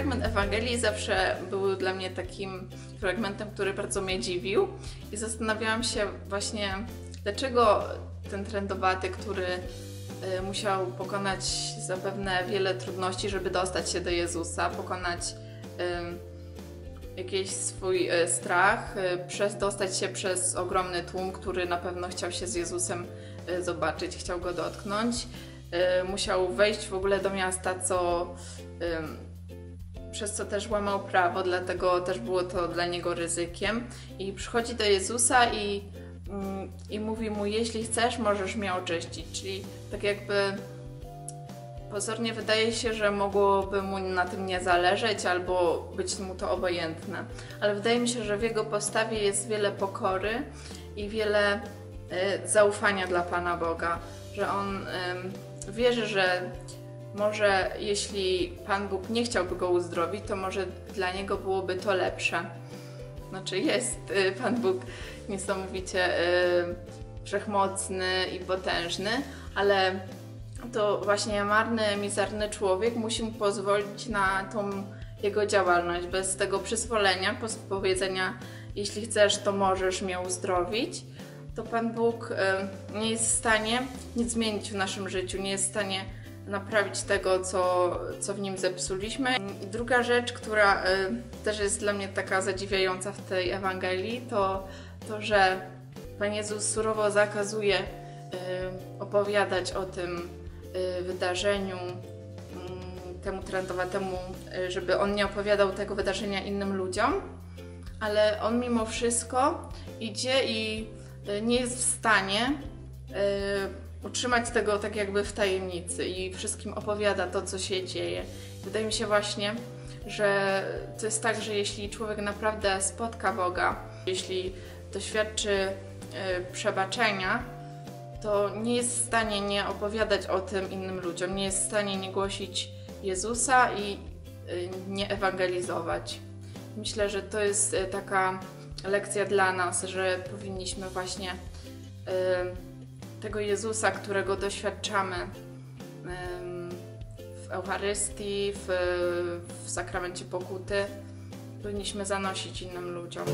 fragment Ewangelii zawsze był dla mnie takim fragmentem, który bardzo mnie dziwił i zastanawiałam się właśnie, dlaczego ten trendowaty, który y, musiał pokonać zapewne wiele trudności, żeby dostać się do Jezusa, pokonać y, jakiś swój y, strach, przez dostać się przez ogromny tłum, który na pewno chciał się z Jezusem zobaczyć, chciał go dotknąć. Musiał wejść w ogóle do miasta, co przez co też łamał prawo, dlatego też było to dla niego ryzykiem. I przychodzi do Jezusa i, mm, i mówi mu: Jeśli chcesz, możesz mnie oczyścić. Czyli tak jakby pozornie wydaje się, że mogłoby mu na tym nie zależeć albo być mu to obojętne. Ale wydaje mi się, że w jego postawie jest wiele pokory i wiele y, zaufania dla Pana Boga, że on ym, wierzy, że może jeśli Pan Bóg nie chciałby go uzdrowić, to może dla niego byłoby to lepsze. Znaczy jest y, Pan Bóg niesamowicie y, wszechmocny i potężny, ale to właśnie marny, mizerny człowiek musi mu pozwolić na tą jego działalność. Bez tego przyzwolenia, powiedzenia, jeśli chcesz, to możesz mnie uzdrowić, to Pan Bóg y, nie jest w stanie nic zmienić w naszym życiu, nie jest w stanie naprawić tego, co, co w nim zepsuliśmy. I druga rzecz, która y, też jest dla mnie taka zadziwiająca w tej Ewangelii, to to, że Pan Jezus surowo zakazuje y, opowiadać o tym y, wydarzeniu, y, temu trendowatemu, żeby on nie opowiadał tego wydarzenia innym ludziom, ale on mimo wszystko idzie i nie jest w stanie utrzymać tego tak jakby w tajemnicy i wszystkim opowiada to, co się dzieje. Wydaje mi się właśnie, że to jest tak, że jeśli człowiek naprawdę spotka Boga, jeśli doświadczy y, przebaczenia, to nie jest w stanie nie opowiadać o tym innym ludziom, nie jest w stanie nie głosić Jezusa i y, nie ewangelizować. Myślę, że to jest y, taka lekcja dla nas, że powinniśmy właśnie tego Jezusa, którego doświadczamy w Eucharystii, w, w sakramencie pokuty, powinniśmy zanosić innym ludziom.